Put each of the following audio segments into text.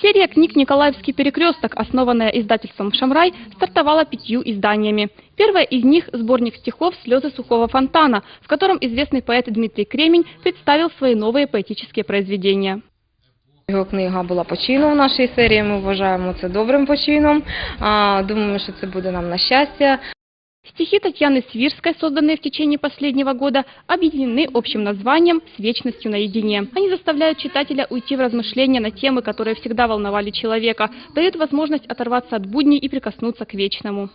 Серия книг «Николаевский перекресток», основанная издательством «Шамрай», стартовала пятью изданиями. Первое из них – сборник стихов «Слезы сухого фонтана», в котором известный поэт Дмитрий Кремень представил свои новые поэтические произведения. Його книга була почином в нашій серії. Ми вважаємо це добрим почином. А, Думаємо, що це буде нам на щастя. Стихи Татьяны Свирской, созданные в течение последнего года, объединены общим названием «С вечностью наедине». Они заставляют читателя уйти в размышления на темы, которые всегда волновали человека, дают возможность оторваться от будней и прикоснуться к вечному.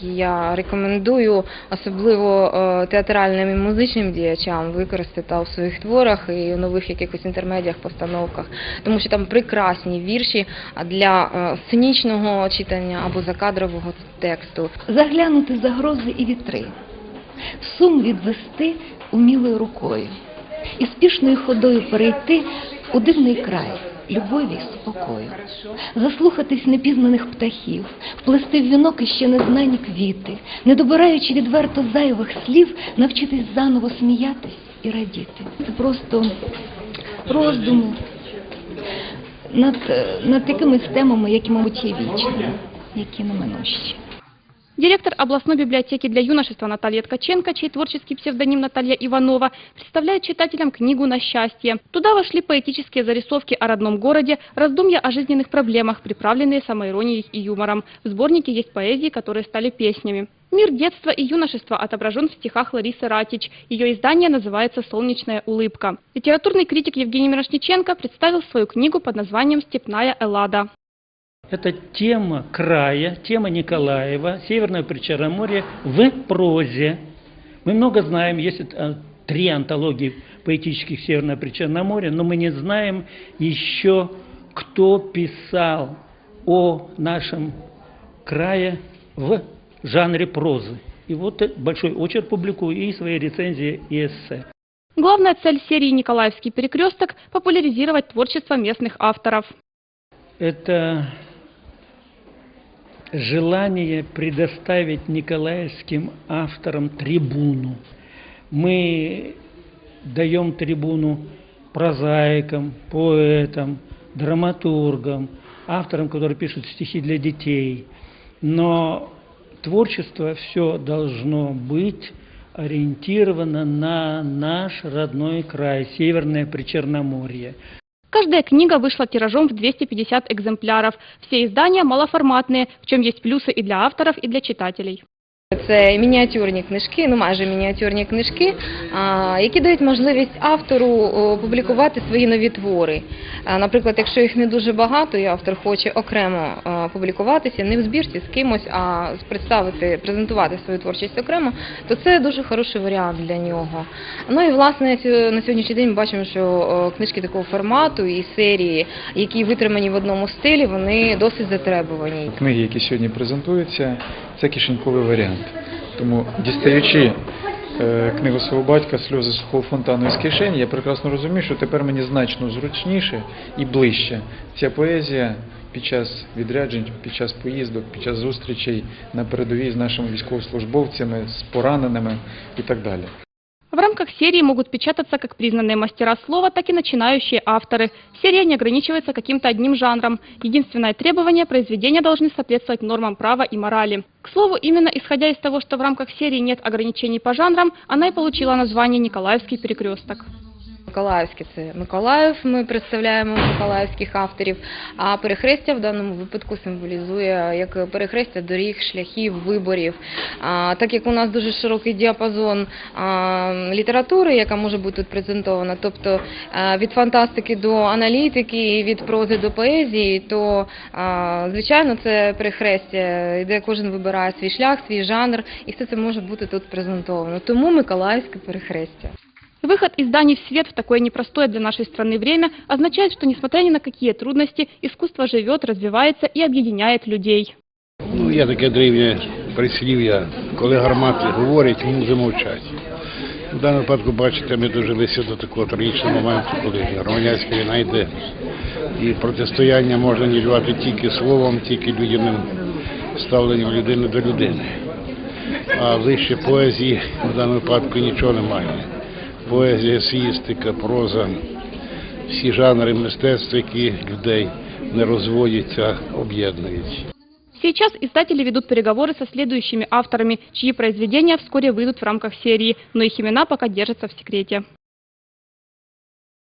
Я рекомендую особливо е, театральним і музичним діячам використати у своїх творах і у нових якихось інтермедіях, постановках, тому що там прекрасні вірші для е, сценічного читання або закадрового тексту. заглянути за грози і вітри, сум відвести умілою рукою. І спішною ходою перейти у дивний край любові й спокою, заслухатись непізнаних птахів, вплести в вінок іще незнані квіти, не добираючи відверто зайвих слів, навчитись заново сміятись і радіти. Це просто роздуми над, е, над якимись темами, які, мабуть, є вічні, які неминущі. Директор областной библиотеки для юношества Наталья Ткаченко, чей творческий псевдоним Наталья Иванова, представляет читателям книгу «На счастье». Туда вошли поэтические зарисовки о родном городе, раздумья о жизненных проблемах, приправленные самоиронией и юмором. В сборнике есть поэзии, которые стали песнями. Мир детства и юношества отображен в стихах Ларисы Ратич. Ее издание называется «Солнечная улыбка». Литературный критик Евгений Мирошниченко представил свою книгу под названием «Степная Эллада». Это тема края, тема Николаева, Северное Причерноморье в прозе. Мы много знаем, есть э, три антологии поэтических Северного Причерноморья, но мы не знаем еще, кто писал о нашем крае в жанре прозы. И вот э, большой очерк публикую и свои рецензии и эссе. Главная цель серии «Николаевский перекресток» – популяризировать творчество местных авторов. это желание предоставить николаевским авторам трибуну. Мы даем трибуну прозаикам, поэтам, драматургам, авторам, которые пишут стихи для детей. Но творчество все должно быть ориентировано на наш родной край, Северное Причерноморье. Каждая книга вышла тиражом в 250 экземпляров. Все издания малоформатные, в чем есть плюсы и для авторов, и для читателей. Це мініатюрні книжки, ну майже мініатюрні книжки, які дають можливість автору публікувати свої нові твори. Наприклад, якщо їх не дуже багато, і автор хоче окремо публікуватися, не в збірці з кимось, а представити, презентувати свою творчість окремо, то це дуже хороший варіант для нього. Ну і власне на сьогоднішній день ми бачимо, що книжки такого формату і серії, які витримані в одному стилі, вони досить затребувані. Книги, які сьогодні презентуються, це кишеньковий варіант. Тому дістаючи е, книгу свого батька Сльози сухого фонтану із кишені, я прекрасно розумію, що тепер мені значно зручніше і ближче ця поезія під час відряджень, під час поїздок, під час зустрічей на передовій з нашими військовослужбовцями, з пораненими і так далі. Серии могут печататься как признанные мастера слова, так и начинающие авторы. Серия не ограничивается каким-то одним жанром. Единственное требование – произведения должны соответствовать нормам права и морали. К слову, именно исходя из того, что в рамках серии нет ограничений по жанрам, она и получила название «Николаевский перекресток». Миколаївське це Миколаїв. Ми представляємо миколаївських авторів. А перехрестя в даному випадку символізує як перехрестя доріг, шляхів, виборів. А, так як у нас дуже широкий діапазон а, літератури, яка може бути тут презентована, тобто а, від фантастики до аналітики, від прози до поезії, то а, звичайно це перехрестя, де кожен вибирає свій шлях, свій жанр, і все це може бути тут презентовано. Тому Миколаївське перехрестя. Выход изданий в свет в такое непростое для нашей страны время означает, что несмотря ни на какие трудности, искусство живет, развивается и объединяет людей. Ну, є таке древнє прислів'я, коли гармати говорять, музи мовчать. В даному випадку, бачите, ми дожилися до такого трагічного моменту, коли громадянська війна йде. І протистояння можна нівелювати тільки словом, тільки людяним ставленням людини до людини. А вище поезії в даному випадку нічого немає. Поезія, сіїстика, проза, всі жанри мистецтва, які людей не розводяться, об'єднують. Сейчас издатели ведут переговоры со следующими авторами, чьи произведения вскоре выйдут в рамках серии, но их имена пока держатся в секрете.